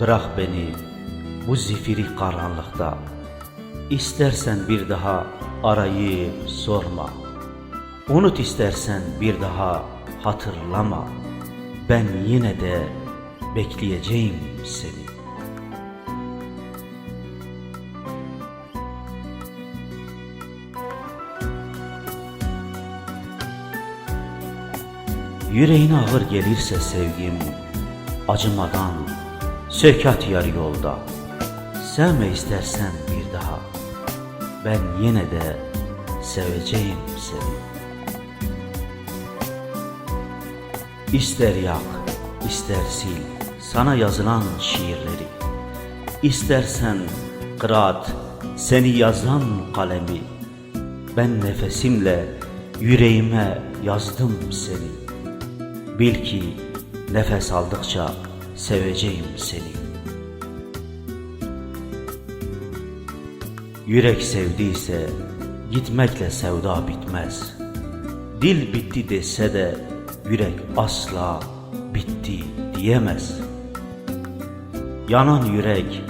Bırak beni bu zifiri karanlıkta. İstersen bir daha arayıp sorma. Unut istersen bir daha hatırlama. Ben yine de bekleyeceğim seni. Yüreğine ağır gelirse sevgim, acımadan sökat yar yolda. Sevme istersen bir daha, ben yine de seveceğim seni. İster yak, ister sil sana yazılan şiirleri. İstersen kıraat seni yazan kalemi. Ben nefesimle yüreğime yazdım seni. Bil ki nefes aldıkça seveceğim seni. Yürek sevdiyse gitmekle sevda bitmez. Dil bitti dese de yürek asla bitti diyemez. Yanan yürek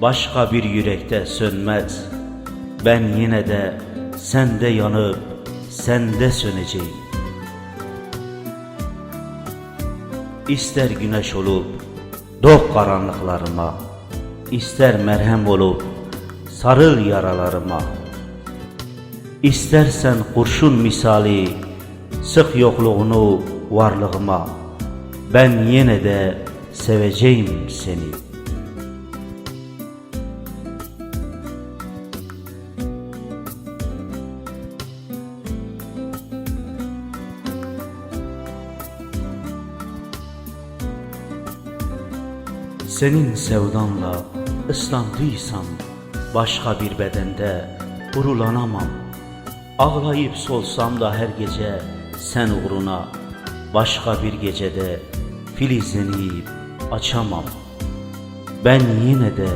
başka bir yürekte sönmez. Ben yine de sende yanıp sende söneceğim. İster güneş olup dok karanlıklarıma, ister merhem olup sarıl yaralarıma. İstersen kurşun misali sık yokluğunu varlığıma. Ben yine de seveceğim seni. Senin sevdanla ıslandıysam başka bir bedende gurulanamam. Ağlayıp solsam da her gece sen uğruna başka bir gecede filizlenip açamam. Ben yine de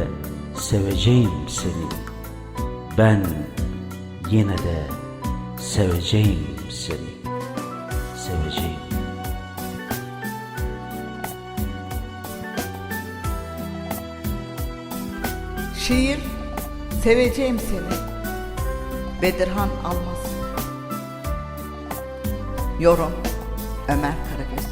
seveceğim seni. Ben yine de seveceğim seni. Şiir Seveceğim seni. Bedirhan Almaz. Yorum Ömer Karagöz